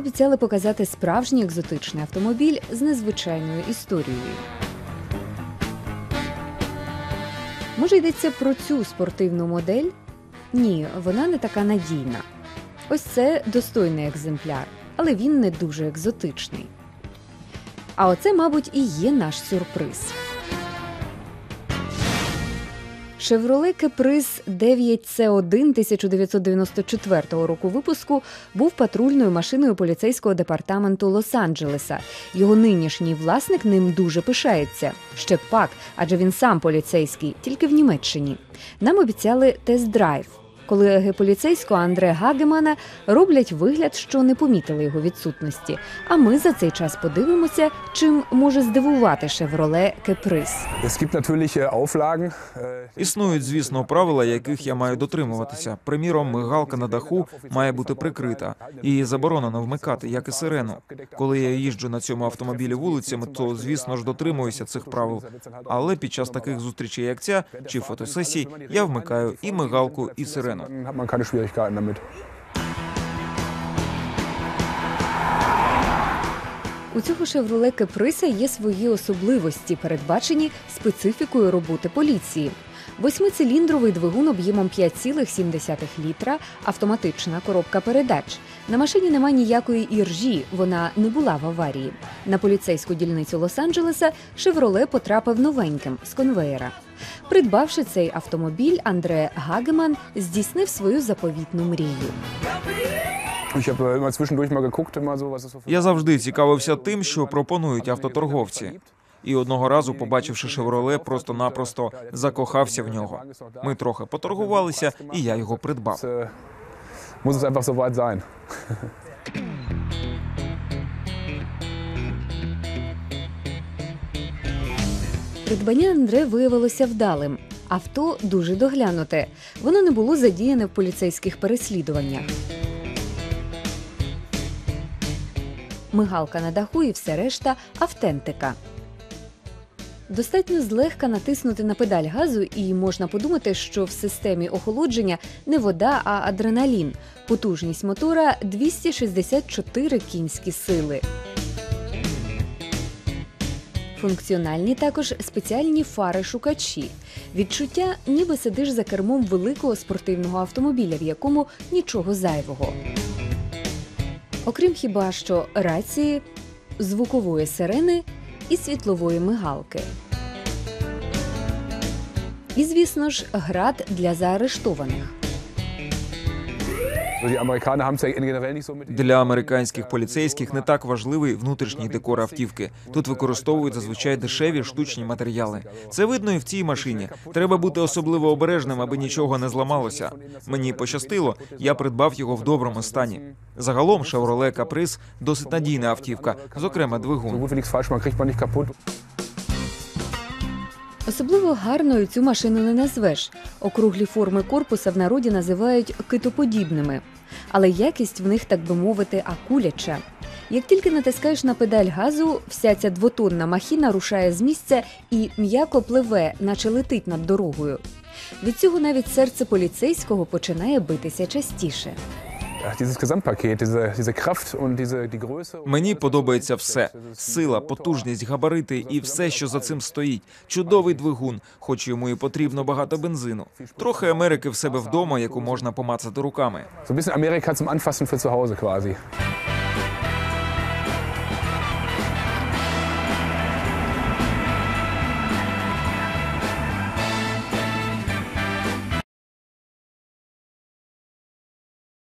обіцяли показати справжній екзотичний автомобіль з незвичайною історією. Може, йдеться про цю спортивну модель? Ні, вона не така надійна. Ось це достойний екземпляр, але він не дуже екзотичний. А оце, мабуть, і є наш сюрприз. Chevrolet Caprice 9C1 1994 року випуску був патрульною машиною поліцейського департаменту Лос-Анджелеса. Його нинішній власник ним дуже пишається. Ще пак, адже він сам поліцейський, тільки в Німеччині. Нам обіцяли тест-драйв. Колеги поліцейського Андре Гагемана роблять вигляд, що не помітили його відсутності. А ми за цей час подивимося, чим може здивувати gibt natürlich äh, Існують, звісно, правила, яких я маю дотримуватися. Приміром, мигалка на даху має бути прикрита. Її заборонено вмикати, як і сирену. Коли я їжджу на цьому автомобілі вулицями, то звісно ж дотримуюся цих правил. Але під час таких зустрічей, як ця чи фотосесій, я вмикаю і мигалку, і сирену. Dann hat man keine Schwierigkeiten damit. У цього Chevrolet Caprice є свої особливості, передбачені специфікою роботи поліції. Восьмициліндровий двигун об'ємом 5,7 літра, автоматична коробка передач. На машині нема ніякої іржі, вона не була в аварії. На поліцейську дільницю Лос-Анджелеса Chevrolet потрапив новеньким з конвеєра. Придбавши цей автомобіль, Андре Гагеман здійснив свою заповітну мрію. Es so für Я завжди цікавився тим, що пропонують автоторговці. І одного разу, побачивши «Шевроле», просто-напросто закохався в нього. Ми трохи поторгувалися, і я його придбав. sein. Придбання Андре виявилося вдалим. Авто дуже доглянуте. Воно не було задіяне в поліцейських переслідуваннях. Мигалка на даху і все решта автентика. Достатньо злегка натиснути на педаль газу, і можна подумати, що в системі охолодження не вода, а адреналін. Потужність мотора 264 кінські сили. Функціональні також спеціальні фари-шукачі. Відчуття, ніби сидиш за кермом великого спортивного автомобіля, в якому нічого зайвого. Окрім хіба що рації, звукової сирени і світлової мигалки. І, звісно ж, град для заарештованих. Для американських поліцейських не так важливий внутрішній декор автівки. Тут використовують зазвичай дешеві штучні матеріали. Це видно і в цій машині. Треба бути особливо обережним, аби нічого не зламалося. Мені пощастило, я придбав його в доброму стані. Загалом Chevrolet Caprice – досить надійна автівка, зокрема двигун. Особливо гарною цю машину не назвеш. Округлі форми корпуса в народі називають китоподібними. Але якість в них, так би мовити, акуляча. Як тільки натискаєш на педаль газу, вся ця двотонна махіна рушає з місця і м'яко пливе, наче летить над дорогою. Від цього навіть серце поліцейського починає битися частіше. Мені подобається все: сила, потужність, габарити і все, що за цим стоїть. Чудовий двигун, хоч йому і потрібно багато бензину. Трохи Америки в себе вдома, яку можна помацати руками. Америка zum Anfassen für zu Hause quasi.